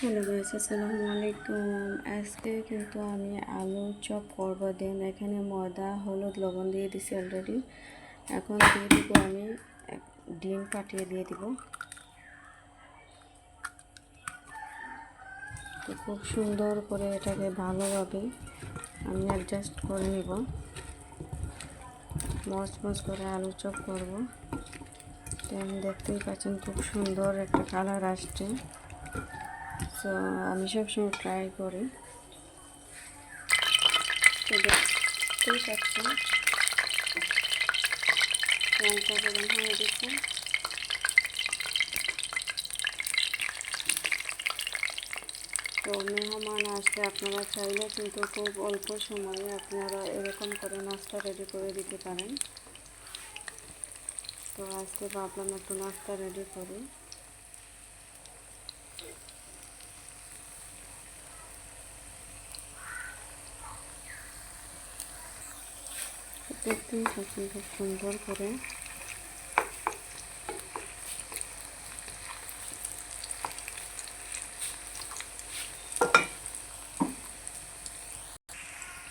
Hello guys, আসসালামু আলাইকুম। আজকে কিন্তু আমি আলু চপ করব। দেন এখানে ময়দা, হলুদ, লবণ দিয়ে দিছি অলরেডি এখন দিয়ে দিব আমি ডিম ফাটিয়ে দিয়ে দিব। তো খুব সুন্দর করে এটাকে ভালোভাবে আমি অ্যাডজাস্ট করে নিব। মচ করে আলু চপ করব। দেখতেই পাচ্ছেন খুব সুন্দর একটা কালার আসছে। তো আমি সবসময় ট্রাই করি। তো মেহমান আসলে আপনারা চাইলে কিন্তু খুব অল্প সময়ে আপনারা এরকম করে নাস্তা রেডি করে দিতে পারেন। তো আজকে ভাবলাম একটু নাস্তা রেডি করি। পাচ্ছেন খুব সুন্দর করে।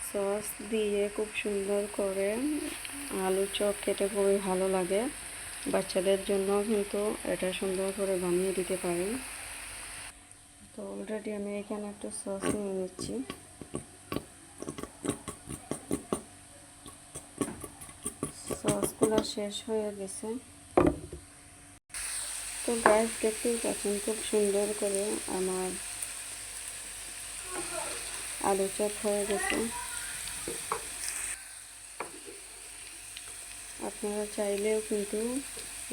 সস দিয়ে খুব সুন্দর করে আলু চপ খেতে খুবই ভালো লাগে। বাচ্চাদের জন্য কিন্তু এটা সুন্দর করে বানিয়ে দিতে পারেন। তো অলরেডি আমি এখানে একটা সস নিয়ে নিচ্ছি। সসগুলো শেষ হয়ে গেছে। তো গাছ দেখতেই পাচ্ছেন, খুব সুন্দর করে আমার আলু চপ হয়ে গেছে। আপনারা চাইলেও কিন্তু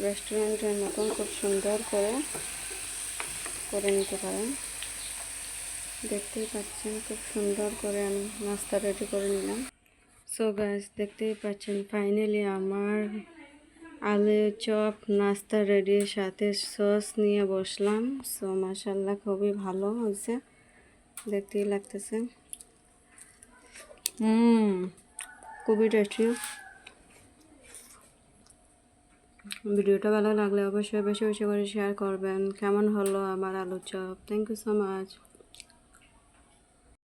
রেস্টুরেন্টের মতন খুব সুন্দর করে করে নিতে পারেন। দেখতেই পাচ্ছেন, খুব সুন্দর করে আমি নাস্তা রেডি করে নিলাম। সো গাছ দেখতেই পাচ্ছেন ফাইনালি আমার আলু চপ, নাস্তা রেডির সাথে সস নিয়ে বসলাম। সো মাসাল্লাহ খুবই ভালো হয়েছে। দেখতেই লাগতেছে। হুম, খুবই টেস্টি ভিডিওটা ভালো লাগলে অবশ্যই বেশি বেশি করে শেয়ার করবেন। কেমন হলো আমার আলু chop? Thank you so much